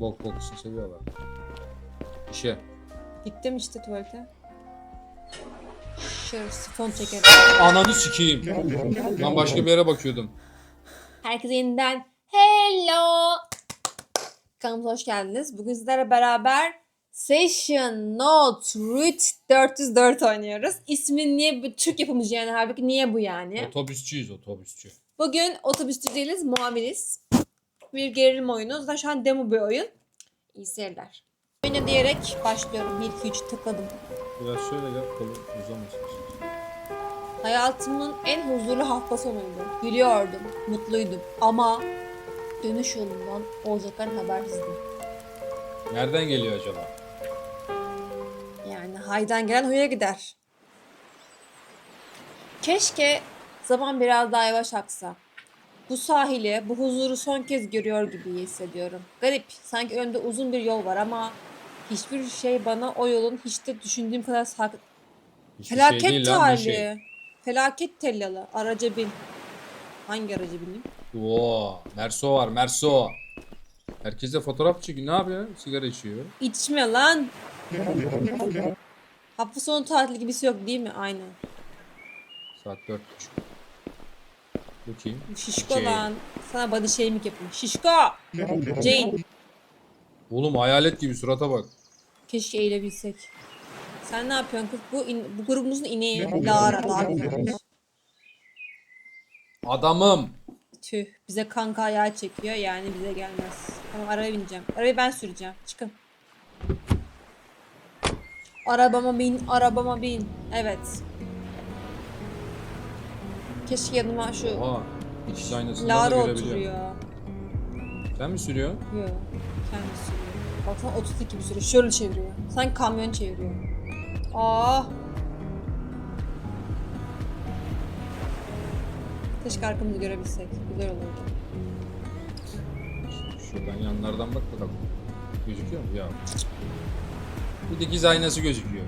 Bok kokusunu seviyorlar. İşe. Gittim işte tuvalete. Şöyle sifon çekerim. Ananı sikeyim. Ben başka bir yere bakıyordum. Herkese yeniden hello. Kanalımıza hoş geldiniz. Bugün sizlerle beraber Session Note Root 404 oynuyoruz. İsmi niye bu Türk yapımcı yani halbuki niye bu yani? Otobüsçüyüz otobüsçü. Bugün otobüsçü değiliz, muaviniz. Bir gerilim oyunu. Zaten şu an demo bir oyun. İyi seyirler. Oyuna diyerek başlıyorum. 1 2 3 tıkladım. Biraz şöyle gel kolu uzamasın. Hayatımın en huzurlu hafta sonuydu. Gülüyordum, mutluydum ama dönüş yolundan olacaklar habersizdim. Nereden geliyor acaba? Yani haydan gelen huya gider. Keşke zaman biraz daha yavaş aksa. Bu sahili, bu huzuru son kez görüyor gibi hissediyorum. Garip, sanki önümde uzun bir yol var ama hiçbir şey bana o yolun hiç de düşündüğüm kadar sak... Hiçbir Felaket şey değil lan bu tali. şey. Felaket tellalı. Araca bin. Hangi araca bineyim? Oo, Merso var Merso. Herkes de fotoğraf çekiyor. Ne yapıyor? Sigara içiyor. İçme lan. Hafta sonu tatili gibisi yok değil mi? Aynen. Saat dört buçuk. Bu Şişko Jane. lan. Sana body shaming yapayım. Şişko. Jane. Oğlum hayalet gibi surata bak. Keşke eğilebilsek. Sen ne yapıyorsun kız? Bu, in- bu grubumuzun ineği. Lara. Adamım. Tüh. Bize kanka ayağı çekiyor. Yani bize gelmez. Tamam arabaya bineceğim. Arabayı ben süreceğim. Çıkın. Arabama bin. Arabama bin. Evet. Keşke yanıma şu Oha. İç aynasından Lara görebiliyorum. oturuyor. Sen mi sürüyorsun? Yok. Kendi sürüyor. Baksana 32 bir sürü. Şöyle çeviriyor. Sanki kamyon çeviriyor. Aa. Keşke arkamızı görebilsek. Güzel olurdu. Şuradan yanlardan bak bakalım. Gözüküyor mu? Ya. Bir dikiz aynası gözüküyor.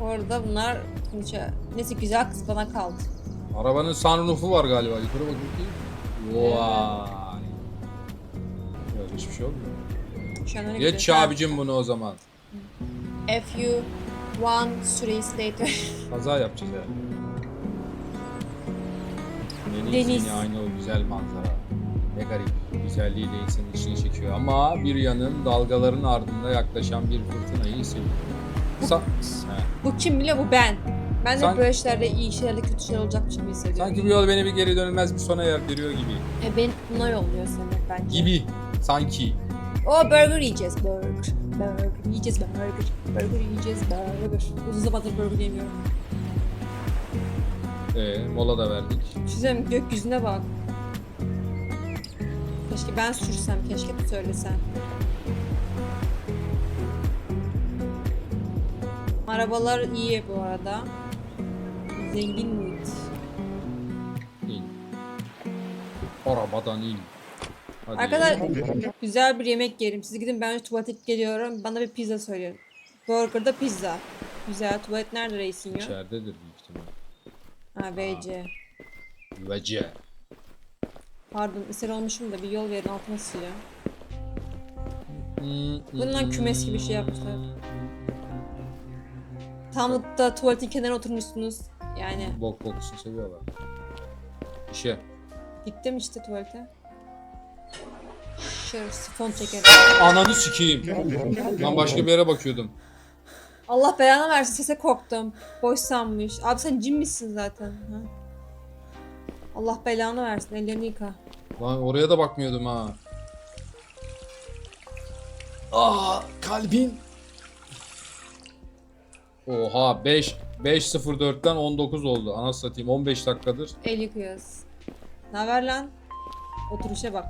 Orada bunlar konuşuyor. Neyse güzel kız bana kaldı. Arabanın sunroofu var galiba. Yukarı bakayım ki. Vay. Yok hiçbir şey olmuyor. Şu an öyle Geç abicim bunu o zaman. Few one days later. Kaza yapacağız yani. Deniz, Deniz. yine aynı o güzel manzara. Ne garip. Güzelliğiyle insanın içine çekiyor. Ama bir yanın dalgaların ardında yaklaşan bir fırtınayı hissediyor. Sa- He. bu kim biliyor bu ben. Ben de Sanki- böyle şeylerde iyi şeylerle kötü şeyler olacakmış gibi hissediyorum. Sanki bu yol beni bir geri dönülmez bir sona yardırıyor gibi. E, beni buna yolluyor seni bence. Gibi. Sanki. O burger yiyeceğiz burger. Burger yiyeceğiz burger. Burger yiyeceğiz burger. Uzun zamandır burger yemiyorum. Ee, mola da verdik. Çizem gökyüzüne bak. Keşke ben sürsem, keşke de söylesem. Arabalar iyi bu arada. Zengin muhit. İn. Arabadan in. Hadi. Arkadaşlar güzel bir yemek yerim. Siz gidin ben tuvalete geliyorum. Bana bir pizza söyleyin. Burger'da pizza. Güzel. Tuvalet nerede reisin ya? İçeridedir büyük ihtimal. Ha VC. Vece. Pardon ısır olmuşum da bir yol verin altıma siliyor. Hmm, Bundan kümes gibi şey yapmışlar. Tam da tuvaletin kenarına oturmuşsunuz. Yani Bok kokusunu seviyorlar. İşe. gittim işte tuvalete. Şöyle sifon çekerim. Ananı sikeyim. Ben başka bir yere bakıyordum. Allah belanı versin sese korktum. Boş sanmış. Abi sen cin misin zaten? Ha? Allah belanı versin ellerini yıka. Lan oraya da bakmıyordum ha. Aa kalbim. Oha 5 5.04'ten 19 oldu. Ana satayım 15 dakikadır. El yıkıyoruz. Ne haber lan? Oturuşa bak.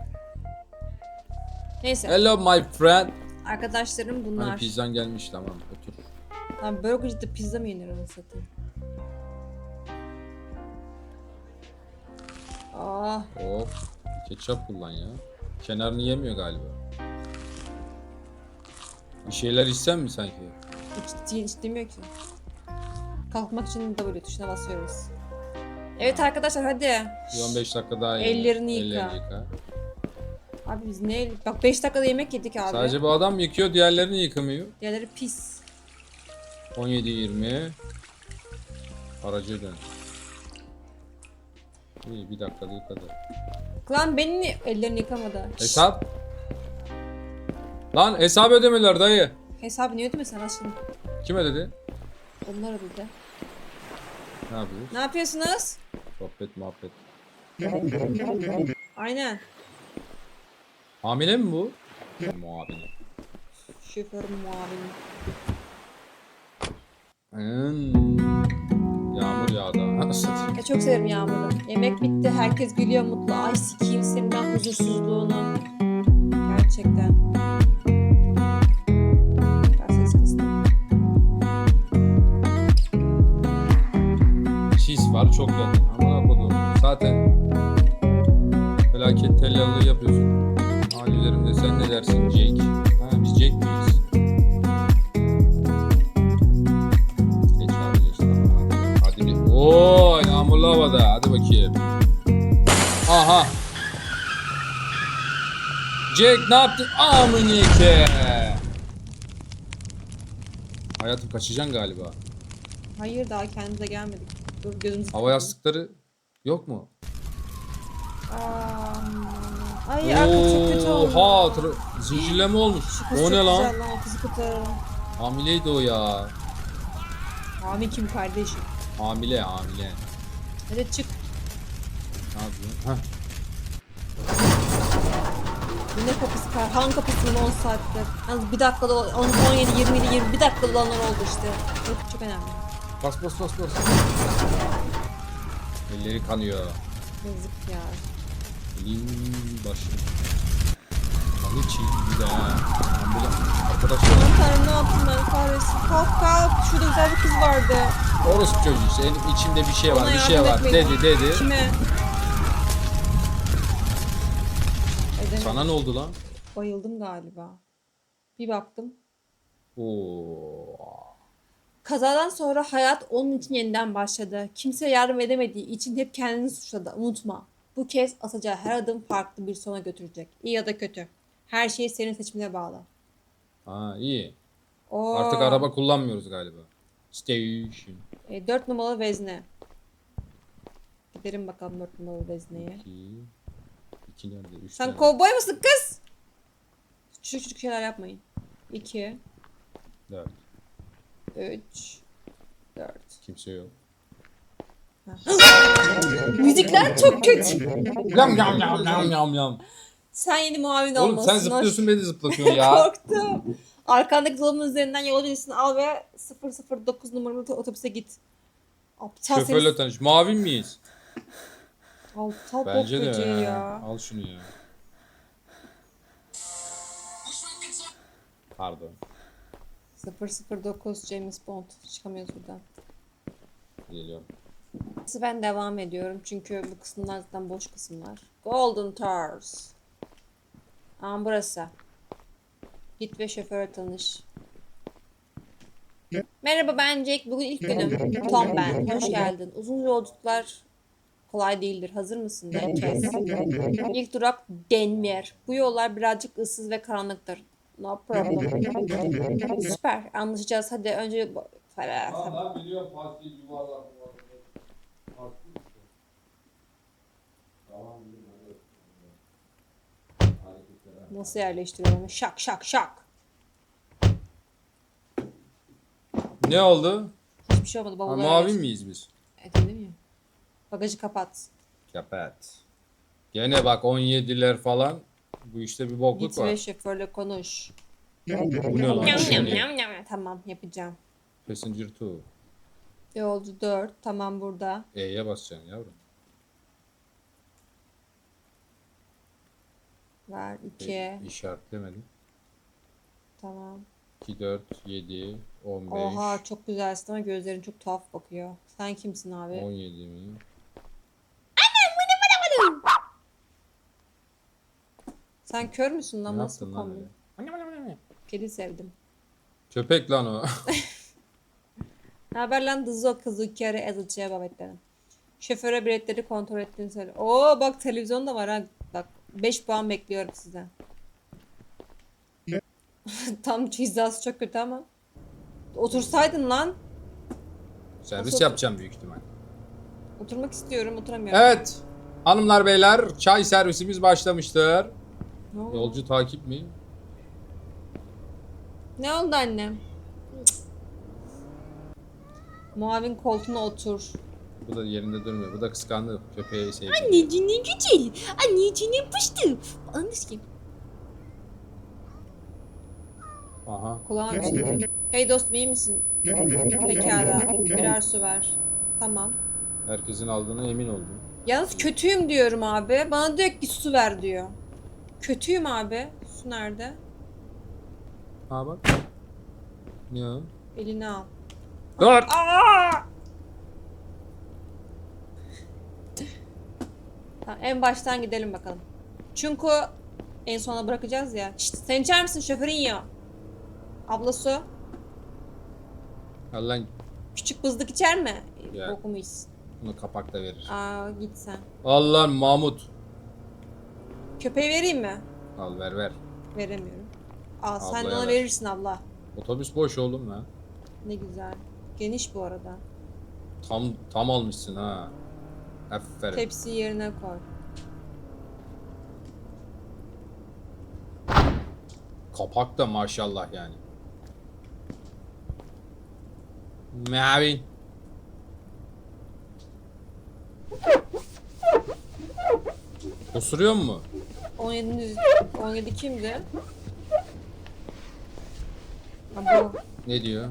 Neyse. Hello my friend. Arkadaşlarım Hani bunlar. pizzan gelmiş tamam otur. Lan burgercide pizza mı yenir onu satayım? Ah, Hop. Ketçap kullan ya. Kenarını yemiyor galiba. Bir şeyler içsen mi sanki? hiç, hiç demiyor ki. Kalkmak için W tuşuna basıyoruz. Evet arkadaşlar hadi. Bir 15 dakika daha Ellerini yiyelim. yıka. Ellerini yıka. Abi biz ne? Bak 5 dakikada yemek yedik abi. Sadece bu adam yıkıyor, diğerlerini yıkamıyor. Diğerleri pis. 17-20. Aracı dön. İyi bir dakikada yıkadı. Lan beni ellerini yıkamadı? Hesap. Lan hesap ödemeler dayı. Hesabı niye ödemesen aşkım? Kim ödedi? Onlar ödedi. Ne yapıyoruz? Ne yapıyorsunuz? Sohbet muhabbet. Aynen. Hamile mi bu? Muhabine. Şoförüm muavinim. Hmm. Yağmur yağdı. Ya çok severim yağmuru. Yemek bitti. Herkes gülüyor mutlu. Ay sikeyim senin ben huzursuzluğunu. Gerçekten. Çok yakın. Aman kodum. Zaten felaket tellallığı yapıyorsun. Halilerimde sen ne dersin Jake? Ha biz Jake miyiz? Geç abi tamam hadi. Bir. Oo yağmurlu havada. Hadi bakayım. Aha. Jake ne yaptın? Amınike. Hayatım kaçacaksın galiba. Hayır daha kendimize gelmedik. Dur gözümüzü Hava yastıkları yok mu? Aa, Ay arka çok kötü oldu. Oha tra- zincirleme olmuş. Şu kız O çok ne lan? güzel lan o kızı kurtaralım. Hamileydi o ya. Abi kim kardeşim? Hamile hamile. Hadi çık. Ne yapıyorsun? Heh. Bu ne kapısı kar? Han kapısının 10 saattir. Yalnız bir dakikada 10, 17, 27, 20 bir dakikada olanlar oldu işte. Çok, çok önemli. Bas bas bas bas. Elleri kanıyor. Yazık ya. Elin başı. Kan için bir de. Ambulans. Arkadaşlar Aman tanrım ne yaptım ben kahretsin. Kalk kalk. Şurada güzel bir kız vardı. orospu çocuğu işte. Elin içinde bir şey var Ona bir şey yardım var. etmeyin. Dedi dedi. Kime? Edemedim. Sana ne oldu lan? Bayıldım galiba. Bir baktım. Oo. Kazadan sonra hayat onun için yeniden başladı. Kimse yardım edemediği için hep kendini suçladı. Unutma. Bu kez atacağı her adım farklı bir sona götürecek. İyi ya da kötü. Her şey senin seçimine bağlı. Ha iyi. Oo. Artık araba kullanmıyoruz galiba. Station. E, 4 numaralı vezne. Gidelim bakalım 4 numaralı vezneye. 2 2 nerede? 3 Sen kovboy musun kız? Küçük küçük şeyler yapmayın. 2, 4. 3, 4. Kimse yok. Müzikler çok kötü. Yam yam yam yam yam yam. Sen yeni muavin Oğlum olmalısın. sen zıplıyorsun beni de zıplatıyorsun ya. Korktum. Arkandaki dolabın üzerinden yol birisini al ve 009 numaralı otobüse git. Aptal Şoförle seni. tanış. Mavi miyiz? Aptal Bence bok de. ya. Al şunu ya. Pardon. 009 James Bond. Çıkamıyoruz buradan. Geliyorum. Ben devam ediyorum çünkü bu kısımlar zaten boş kısımlar. Golden Towers. Aa burası. Git ve şoföre tanış. Merhaba ben Jack. Bugün ilk günüm. Tom ben. Hoş geldin. Uzun yolculuklar kolay değildir. Hazır mısın? Kes. İlk durak Denver. Bu yollar birazcık ıssız ve karanlıktır. No problem. Süper. Anlaşacağız. Hadi önce... bu- ben biliyorum Fatih yuvarlak Nasıl yerleştiriyorum? Şak şak şak. Ne oldu? Hiçbir şey olmadı. Ha, mavi miyiz biz? Evet dedim ya. Bagajı kapat. Kapat. Gene bak 17'ler falan. Bu işte bir bokluk Git ve var. şoförle konuş. Bu ne lan? Nyam. Tamam yapacağım. Passenger 2. Yolcu 4. Tamam burada. E'ye basacaksın yavrum. Ver 2. E, işaretlemedim. Tamam. 2, 4, 7, 15, Oha çok güzelsin ama gözlerin çok tuhaf bakıyor. Sen kimsin abi? 17 mi? Sen kör müsün lan? Ne Nasıl yaptın lan kombi? öyle? Kedi sevdim. Köpek lan o. Ne haber lan Dızo kızı kere ezilçeye babetlerim. Şoföre biletleri kontrol ettiğini söyle. Oo bak televizyon da var ha. Bak 5 puan bekliyorum sizden. Tam hizası çok kötü ama. Otursaydın lan. Servis Nasıl- yapacağım büyük ihtimal. Oturmak istiyorum oturamıyorum. Evet. Hanımlar beyler çay servisimiz başlamıştır. Ne oldu? Yolcu takip mi? Ne oldu annem? Muavin koltuğuna otur. Bu da yerinde durmuyor. Bu da kıskandı. Köpeği sevdi. Anneciğim ne güzel. Anneciğim yapıştı. Anneciğim. Aha. Kulağın içinde. Hey dostum iyi misin? Pekala. Birer su ver. Tamam. Herkesin aldığına emin oldum. Yalnız kötüyüm diyorum abi. Bana diyor ki su ver diyor. Kötüyüm abi. Su nerede? Ha bak. Ya. Elini al. Dur. Aa! Tamam, en baştan gidelim bakalım. Çünkü en sona bırakacağız ya. Şşt, sen içer misin? Şoförün ya. Abla su. Al lan Küçük bızlık içer mi? Ya. Bokumu içsin. bunu kapak da verir. Aa git sen. Al lan Mahmut. Köpeği vereyim mi? Al ver ver. Veremiyorum. Al sen Ablaya ona ver. verirsin abla. Otobüs boş oğlum lan. Ne güzel. Geniş bu arada. Tam tam almışsın ha. Aferin. Tepsiyi yerine koy. Kapak da maşallah yani. Mavi. Osuruyor mu? 17. 17 kimdi? Ha, bu. Ne diyor?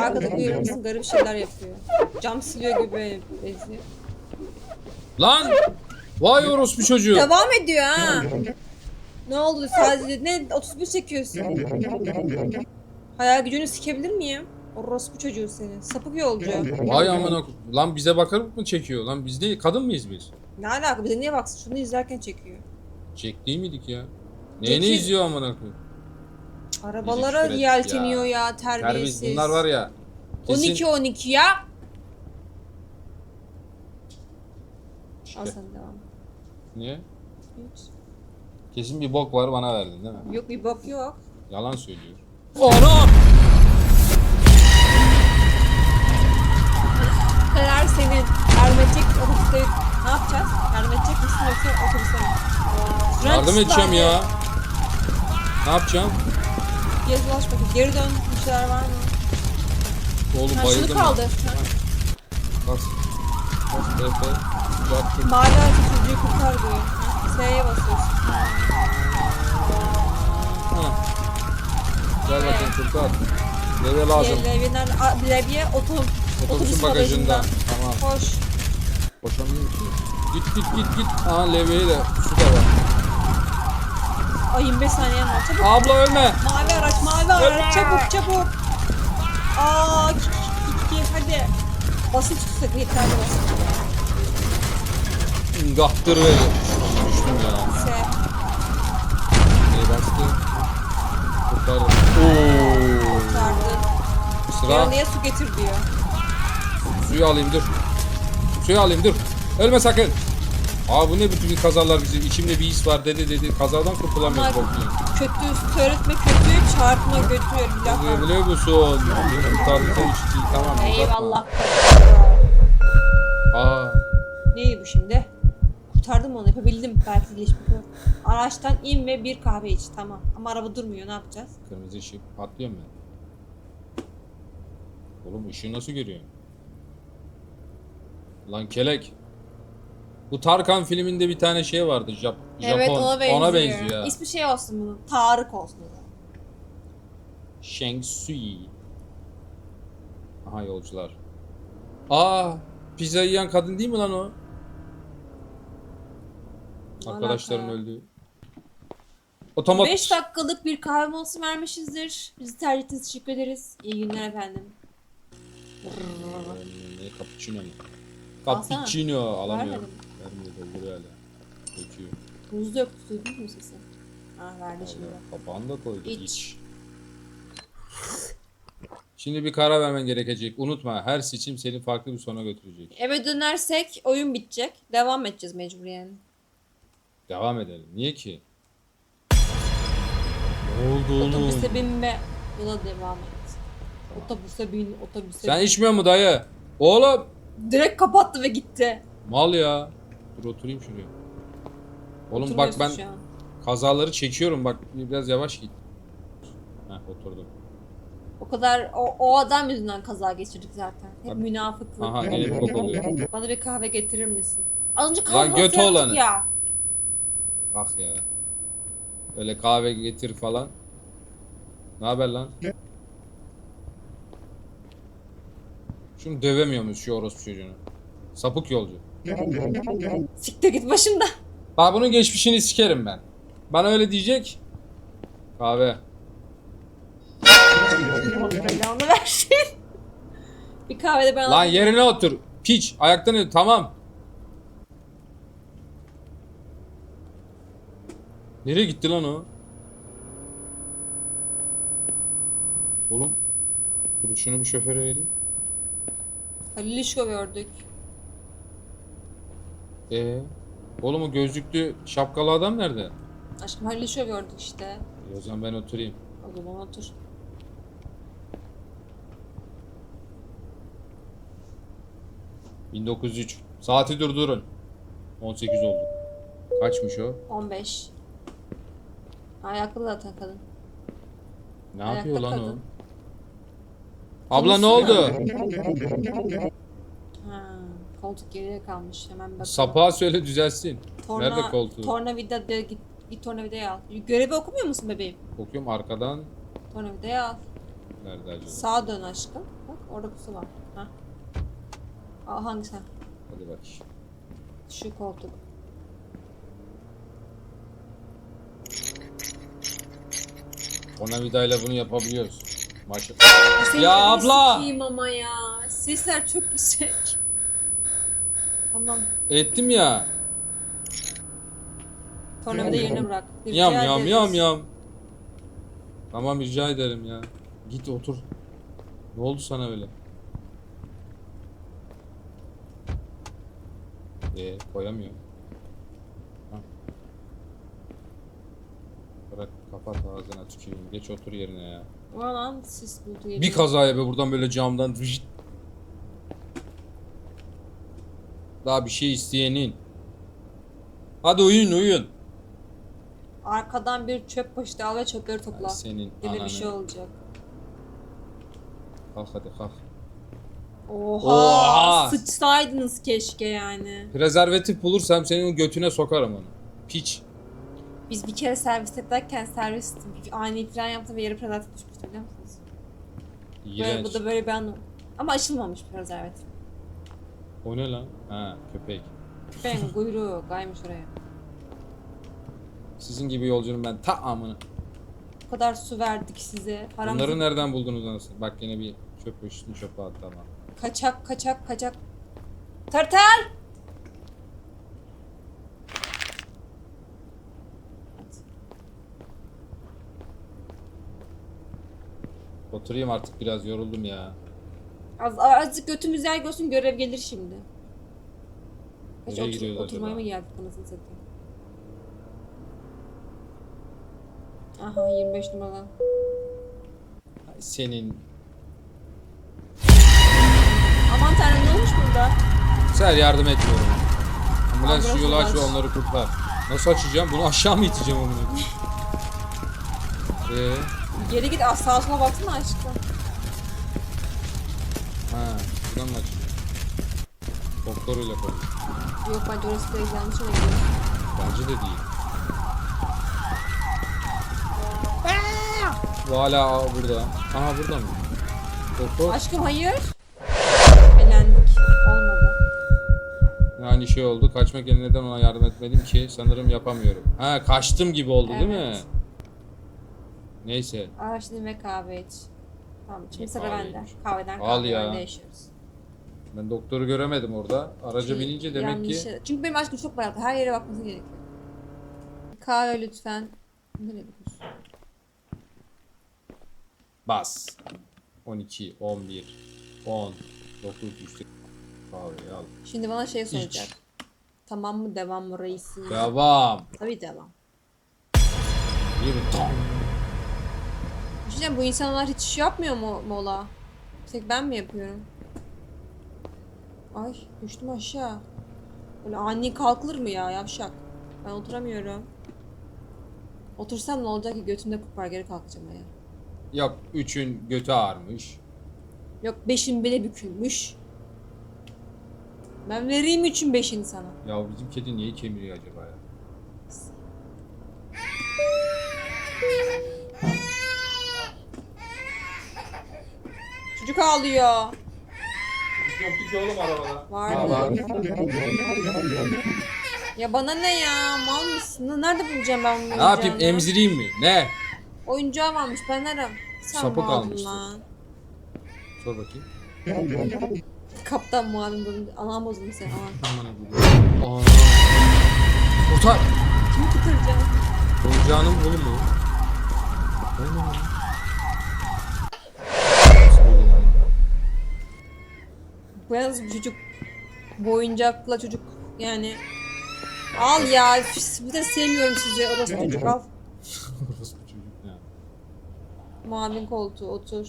Arkada görür müsün? Garip şeyler yapıyor. Cam siliyor gibi benziyor. Lan! Vay orospu çocuğu. Devam ediyor ha. ne oldu sadece ne 31 çekiyorsun? Hayal gücünü sikebilir miyim? Orospu çocuğu senin. Sapık yolcu. Vay amına ko- Lan bize bakarak mı çekiyor? Lan biz değil kadın mıyız biz? Ne alaka bize niye baksın? Şunu izlerken çekiyor. Çek değil miydik ya? Neyini Peki- izliyor amına koyayım? Arabalara küfür yelteniyor ya, terbiyesiz. Terbiyesiz. Bunlar var ya. kesin- 12 12 ya. İşte. Al sen devam. Niye? Hiç. Kesin bir bok var bana verdin değil mi? Yok bir bok yok. Yalan söylüyor. Karar senin. Hermetik otobüste ne yapacağız? Hermetik misin yoksa otobüse mi? Yardım French edeceğim ya. Ne yapacağım? Gez dolaş bakayım. Geri dön. Bir şeyler var mı? Oğlum Ha, şunu bayıldım. ya. kaldır. Ha. Bas. Bas Efe. Yaptım. Mavi ağacı çocuğu kurtar diyor. Ha, S'ye basıyorsun. Ha. Gel bakayım kurtar. Leve lazım. Levye'den, a- Levye otom, Otobüsün bagajında. Tamam. Koş. Boşanmıyor ki. Git git git git. Aha levyeyi de su da var. Ay 25 saniyen var. Çabuk. Abla ölme. Mavi araç, mavi araç. Çabuk çabuk. Aa, ki, ki, ki, hadi. Basın tutsak yeterli basın. Gahtır ve düştüm ya. S. Neyi bastı? Kurtardım. Oo. Kurtardı. Sıra. Yaralıya su getir diyor. Suyu alayım dur. Suyu alayım dur. Ölme sakın. Aa bu ne bütün kazalar bizim içimde bir his var dedi dedi kazadan kurtulamıyoruz korkuyorum. kötü, söyletme kötü, çarpma götürüyor. Bir var. Biliyor musun? Kurtardı sen içti tamam. Eyvallah. Aa Neydi bu şimdi? Kurtardım onu yapabildim belki geçmiş. Araçtan in ve bir kahve iç tamam. Ama araba durmuyor ne yapacağız? kırmızı ışık atlıyorum ben. Oğlum ışığı nasıl görüyorsun? Lan kelek. Bu Tarkan filminde bir tane şey vardı. Jap Japon. Evet ona benziyor. Ona benziyor. ha. İsmi şey olsun bunun. Tarık olsun o zaman. Shang Sui. Aha yolcular. Aa, pizza yiyen kadın değil mi lan o? Arkadaşların alaka? öldüğü. Otomat. 5 dakikalık bir kahve molası vermişizdir. Bizi tercih ettiğiniz için teşekkür ederiz. İyi günler efendim. Ne cappuccino mu? Cappuccino alamıyorum. Vermiyor dolduruyor hala. Döküyor. Buzlu yok duydun mu sesi? Ah verdi şimdi. Kapağını da koydu. İç. İç. Şimdi bir karar vermen gerekecek. Unutma her seçim seni farklı bir sona götürecek. Eve dönersek oyun bitecek. Devam edeceğiz mecbur yani. Devam edelim. Niye ki? Ne oldu oğlum? Otobüse binme. Yola devam et. Otobüse bin, otobüse Sen bin. içmiyor mu dayı? Oğlum. Direkt kapattı ve gitti. Mal ya. Dur oturayım şuraya. Oğlum bak ben Oturmuyorsun şu an. kazaları çekiyorum bak biraz yavaş git. Heh oturdum. O kadar o, o adam yüzünden kaza geçirdik zaten. Hep Tabii. münafıklık. Aha gelip bok oluyor. Bana bir kahve getirir misin? Az önce Lan kahve göt yaptık oğlanı. ya. Kalk ya. Öyle kahve getir falan. Ne haber lan? Şunu dövemiyor muyuz şu orospu çocuğunu? Sapık yolcu. Siktir git başımda. Bak bunun geçmişini sikerim ben. Bana öyle diyecek. Kahve. Belanı versin. bir kahve de ben Lan alayım. yerine otur. Piç. Ayaktan in. Tamam. Nereye gitti lan o? Oğlum. Dur şunu bir şoföre vereyim. Halil İşko gördük. Ee, oğlum o gözlüklü şapkalı adam nerede? Aşkım Halil İşko gördük işte. E, o zaman ben oturayım. O zaman otur. ...1903. Saati durdurun. 18 oldu. Kaçmış o? 15. Ayaklı zaten kadın. Ne Ayakta yapıyor lan o? Abla ne oldu? Ha, koltuk geriye kalmış. Hemen bakalım. Sapağı söyle düzelsin. Nerede koltuğu? Tornavida de git, git tornavidayı al. Görevi okumuyor musun bebeğim? Okuyorum arkadan. Tornavidayı al. Nerede acaba? Sağa dön aşkım. Bak orada pusu var. Ha. Al hangisi? Hadi bak. Şu koltuk. Ona vidayla bunu yapabiliyoruz. Maşallah. Seni Ya abla! sikeyim ama ya. Sesler çok yüksek. Tamam. Ettim ya. Tornavida yerine bırak. Rica Yam yam ederiz. yam yam. Tamam rica ederim ya. Git otur. Ne oldu sana öyle? Ee, koyamıyor. Ha. Bırak kapat ağzına tüküreyim. Geç otur yerine ya. Ulan lan sis buldu. Bir kazaya be buradan böyle camdan. Daha bir şey isteyenin. Hadi uyuyun uyuyun. Arkadan bir çöp poşeti al ve çöpleri topla. Ay senin Gibi ananı. bir şey olacak. Kalk hadi kalk. Oha! Oha! Sıçsaydınız keşke yani. Prezervatif bulursam senin götüne sokarım onu. Piç. Biz bir kere servis ederken servis ani fren yaptım ve yarı prezervatif düşmüştü biliyor musunuz? Böyle, İğrenç. bu da böyle bir anlam. Ama açılmamış prezervatif. O ne lan? Ha köpek. Ben kuyruğu kaymış oraya. Sizin gibi yolcunun ben ta amını. Bu kadar su verdik size. Paramızı Bunları nereden buldunuz anasını? Bak yine bir çöp üstünü çöpe at tamam. kaçak kaçak kaçak. Tırtıl! Oturayım artık biraz yoruldum ya. Az, azıcık götümüz yer görsün görev gelir şimdi. Nereye otur, gidiyoruz oturmaya acaba? mı geldik anasını satayım? Aha 25 numara. Ay senin. Aman tanrım ne olmuş burada? Sen yardım etmiyorum. Ambulans şu Ambulans yolu aç ve onları kurtar. Nasıl açacağım? Bunu aşağı mı iteceğim onu? Eee? Geri git az sağa sola baksana aşkım. Ha, buradan mı açacağım? Doktoruyla konuş. Yok bence orası da izlenmiş oraya gidiyor. Bence de değil. Bu hala burada. Aha burada mı? Doktor. Aşkım hayır. Elendik. Olmadı. Yani şey oldu. Kaçmak yerine neden ona yardım etmedim ki? Sanırım yapamıyorum. Ha kaçtım gibi oldu değil mi? Evet. Neyse. Araştırdım ve kahve iç. Tamam şimdi sıra bende. Kahveden Al kahveye ya. değişiyoruz. Ben doktoru göremedim orada. Araca Şey, binince demek yanlış ki yere- Çünkü benim aşkım çok bayıldı. Her yere bakması gerekiyor. Kahve lütfen. Nereye gidiyorsun? bas. 12, 11, 10, 9, 3, kahveyi al. Şimdi bana şey soracak. Tamam mı devam mı reisim? Devam. Tabii devam. Bir tam. Diyeceğim, bu insanlar hiç şey yapmıyor mu mola? Tek ben mi yapıyorum? Ay düştüm aşağı. Böyle ani kalkılır mı ya yavşak? Ben oturamıyorum. Otursam ne olacak ki götümde kopar geri kalkacağım ya. Yok üçün götü ağrımış. Yok beşin bile bükülmüş. Ben vereyim üçün beşini sana. Ya bizim kedi niye kemiriyor acaba Çocuk ağlıyor. Yoktu ki oğlum arabada. Vardı. Ya bana ne ya? Mal mısın? Nerede bulacağım ben bunu? Ne yapayım emzireyim mi? Ne? Oyuncağı varmış ben ararım. Sen Sapık mi aldın almıştır. lan? Sor bakayım. Kaptan muavin bölüm. Anam bozuldu sen. Aman. Aa. Kurtar. Kimi kurtaracağım? Oyuncağının oğlum mu? Lan. Nasıl Bir çocuk. Bu oyuncakla çocuk. Yani. Al ya. Bir de sevmiyorum sizi. Orası çocuk al. Orospu çocuk ya. Muavin koltuğu otur.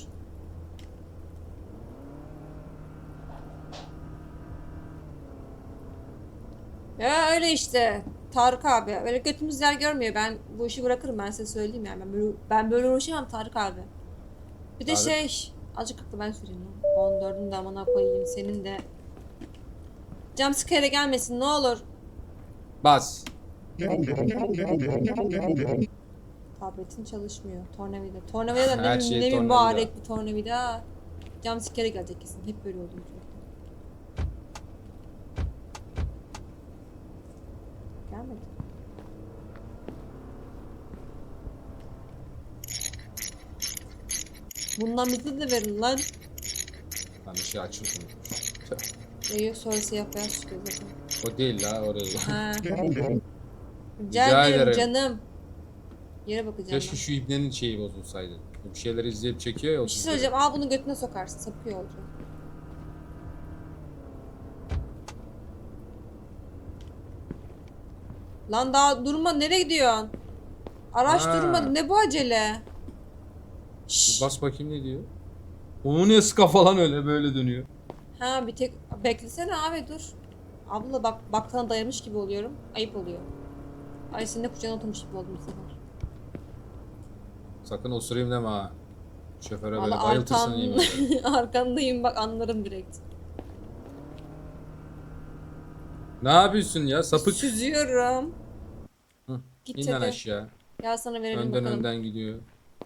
Ya öyle işte. Tarık abi. Öyle götümüz yer görmüyor. Ben bu işi bırakırım ben size söyleyeyim yani. Ben böyle, ben böyle uğraşamam Tarık abi. Bir de Tarık- şey. Azıcık haklı ben söyleyeyim. lan. 14'ün de amına koyayım senin de. Jumpscare'e gelmesin ne olur. Bas. Tabletin çalışmıyor. Tornavida. Tornavida da Her ne, şey ne tornavida. mübarek bir tornavida. Jumpscare'e gelecek kesin. Hep böyle çocukta. Gelmedi. Bundan bitti de verin lan. Bir şey. Tüh. Neyi sonrası yapmaya çıkıyor zaten. O değil la orayı. Ha. Rica, Rica ederim ederim. canım. Yere bakacağım Keşke ben. şu ibnenin şeyi bozulsaydı. Bir şeyler izleyip çekiyor ya. Bir şey söyleyeceğim. Al bunu götüne sokarsın. Sapıyor olacak. Lan daha durma. Nereye gidiyorsun? Araç Ha. durmadı. Ne bu acele? Şşş. Bas bakayım ne diyor. Onun ne sıka falan öyle böyle dönüyor. Ha bir tek beklesene abi dur. Abla bak bakkala dayamış gibi oluyorum. Ayıp oluyor. Ay senin de kucağına oturmuş gibi oldum bu sefer. Sakın osurayım deme ha. Şoföre böyle Valla bayıltırsın arkan... yemin ederim. arkandayım bak anlarım direkt. Ne yapıyorsun ya sapık? Süzüyorum. Hı, Git İn lan hadi. aşağı. Gel sana verelim Önden bakalım. önden gidiyor.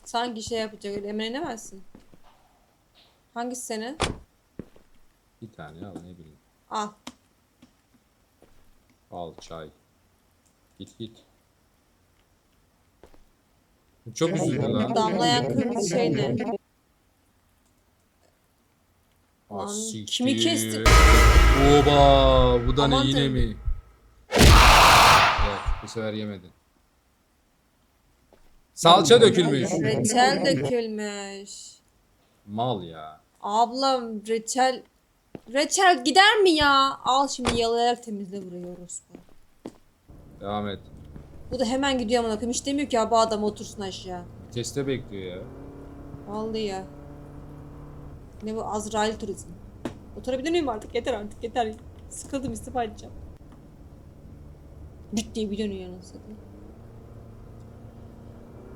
Sanki şey yapacak öyle emrenemezsin. Hangisi senin? Bir tane al ne bileyim. Al. Al çay. Git git. Çok üzüldü lan. Damlayan kırmızı şey ne? Ah, Lan, siktir. kimi kesti? Oba bu da ne Aman yine tanrım. mi? Yok bu sefer yemedin. Salça dökülmüş. Reçel dökülmüş. Mal ya. Ablam reçel... Reçel gider mi ya? Al şimdi yalayarak temizle burayı orospu. Devam et. Bu da hemen gidiyor amına koyayım. Hiç demiyor ki ya bu adam otursun aşağı. Teste bekliyor ya. Vallahi ya. Ne bu Azrail turizm. Oturabilir miyim artık? Yeter artık yeter. Sıkıldım istifa edeceğim. Düt diye bir dönüyor anasını.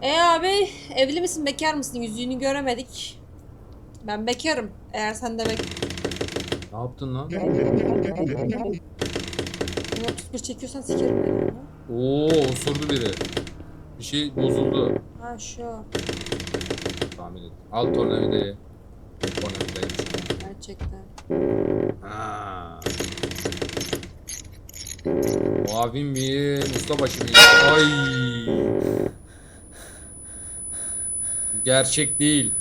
E abi evli misin bekar mısın? Yüzüğünü göremedik. Ben bekarım. Eğer sen de bek... Ne yaptın lan? Bunu 31 çekiyorsan sikerim ben. ya. Oo osurdu biri. Bir şey bozuldu. Ha şu. Tahmin et. Al tornavidayı. Tornavidaymış. Gerçekten. Ha. Muavin mi? Ustabaşı mı? Ay. Gerçek değil.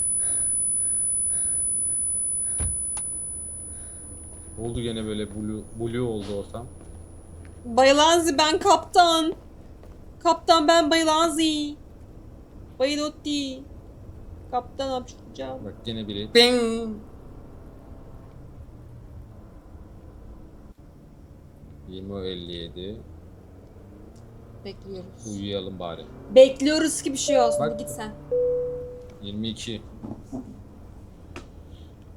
Oldu gene böyle blue, blue oldu ortam. Bayılanzi ben kaptan. Kaptan ben Bayılanzi. Bayılotti. Kaptan hapşuracağım. Bak gene biri. Bing. 20 57. Bekliyoruz. Uyuyalım bari. Bekliyoruz ki bir şey olsun. Bak. Git sen. 22.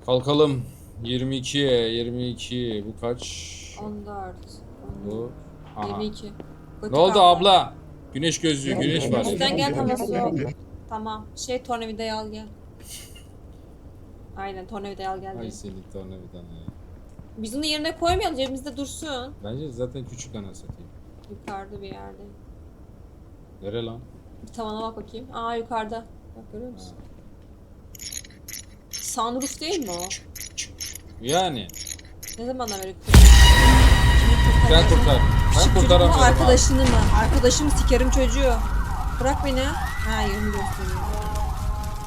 Kalkalım. 22, 22. Bu kaç? 14. Bu. Aha. 22. Ne oldu abla? Güneş gözlüğü, güneş var. Üstten gel havası yok. Tamam. Şey tornavidayı al gel. Aynen tornavidayı al gel. Ay diyor. senin tornavidan ya. Biz onu yerine koymayalım cebimizde dursun. Bence zaten küçük ana satayım. Yukarıda bir yerde. Nere lan? Bir tavana bak bakayım. Aa yukarıda. Bak görüyor musun? Sunroof değil mi o? Yani. Ne zamandan beri Sen kurtar. Ben kurtaramıyorum. ha. arkadaşını mı? Arkadaşım sikerim çocuğu. Bırak beni. Ha yerini gösteriyor.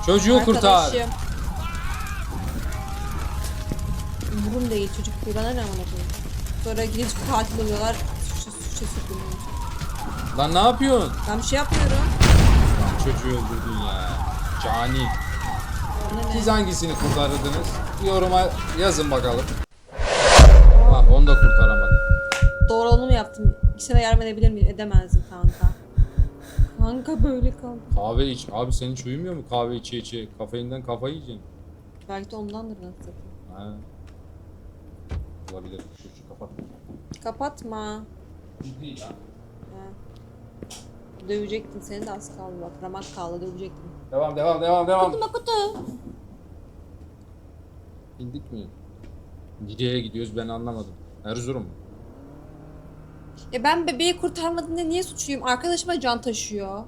Çocuğu kurtar. Arkadaşım. Umurum değil çocuk diyor. Bana ne amına koyayım. Sonra gidip katil oluyorlar. Suça suça sürükleniyor. Lan ne yapıyorsun? Ben bir şey yapmıyorum. Çocuğu öldürdün ya. Cani. Siz hangisini kurtardınız? Yoruma yazın bakalım. Ha, onu da kurtaramadım. Doğru olanı mı yaptım? Sana yardım edebilir miyim? Edemezdim kanka. Kanka böyle kanka. Kahve iç. Abi senin hiç uyumuyor mu kahve içe içe? Kafeinden kafayı yiyeceksin. Belki de ondandır nasıl. Ha. Olabilir. Şu, şu kapat. Kapatma. Değil ya. Ha. Dövecektin seni de az kaldı bak. Ramak kaldı dövecektin. Devam devam devam devam. Kutu kutu. İndik mi? Nereye gidiyoruz ben anlamadım. Erzurum mu? Ya ben bebeği kurtarmadığında niye suçluyum? Arkadaşıma can taşıyor.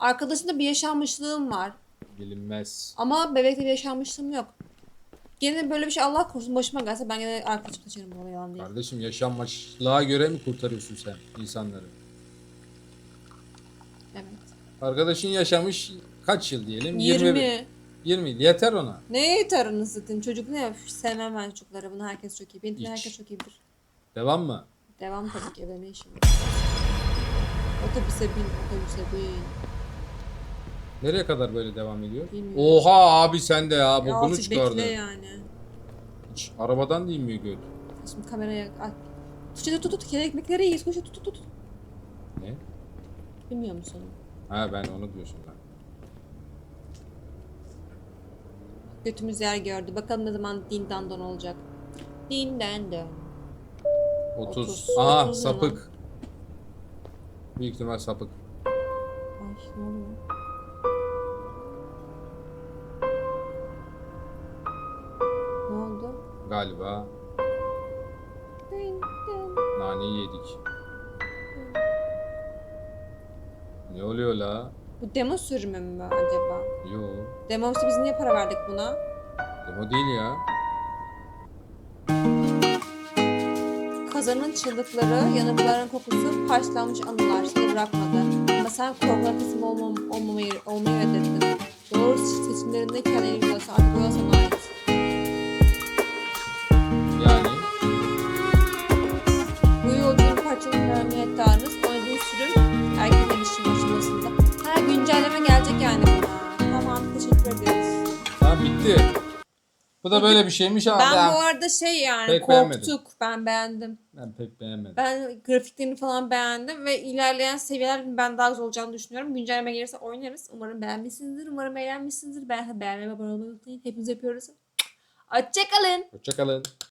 Arkadaşımda bir yaşanmışlığım var. Bilinmez. Ama bebekte bir yaşanmışlığım yok. Gene böyle bir şey Allah korusun başıma gelse ben gene arkadaşım taşırım bu arada yalan değil. Kardeşim yaşanmışlığa göre mi kurtarıyorsun sen insanları? Evet. Arkadaşın yaşamış kaç yıl diyelim? 20. 20 yıl. Yeter ona. Ne yeter anasını Çocuk ne? Üf, Sevmem ben çocukları. Bunu herkes çok iyi. Hiç. herkes çok iyi bilir. Devam mı? Devam tabii ki evde ne işim var? Otobüse bin, otobüse bin. Nereye kadar böyle devam ediyor? Bilmiyorum. Oha abi sen de ya bokunu azıcık çıkardı. bekle yani. Hiç arabadan değil mi göt? Şimdi kameraya... Ay. Tuğçe tut tut. Kere ekmekleri yiyiz. Koş tut tut tut. Ne? Bilmiyor musun? Ha ben onu diyorsun lan. Götümüz yer gördü. Bakalım ne zaman din dandon olacak. Din dandon. 30. 30. Aha 30 ne sapık. Büyük ihtimal sapık. Ay ne oluyor? Ne oldu? Galiba Din din. naneyi yedik. Ne oluyor la? Bu demo sürümü mü acaba? Yo. Demo ise biz niye para verdik buna? Demo değil ya. Kazanın çığlıkları, yanıkların kokusu, haşlanmış anılar seni bırakmadı. Ama sen korkulan kısım olmam, olmamayı, olmayı reddettin. Doğru seçimlerinde kendini biliyorsa artık o yol sana ait. Yani Bu yolculuğun parçalarına minnettarız. Güncelleme gelecek yani. Tamam teşekkür ederiz. ha bitti. Bu da böyle bir şeymiş ama Ben bu arada şey yani Pek beğenmedim. korktuk. Ben beğendim. ben pek beğenmedim. Ben grafiklerini falan beğendim ve ilerleyen seviyeler ben daha güzel olacağını düşünüyorum. Güncelleme gelirse oynarız. Umarım beğenmişsinizdir. Umarım eğlenmişsinizdir. Ben beğenmeyi abone olmayı unutmayın. Hepinizi öpüyoruz. Hoşçakalın. Hoşçakalın.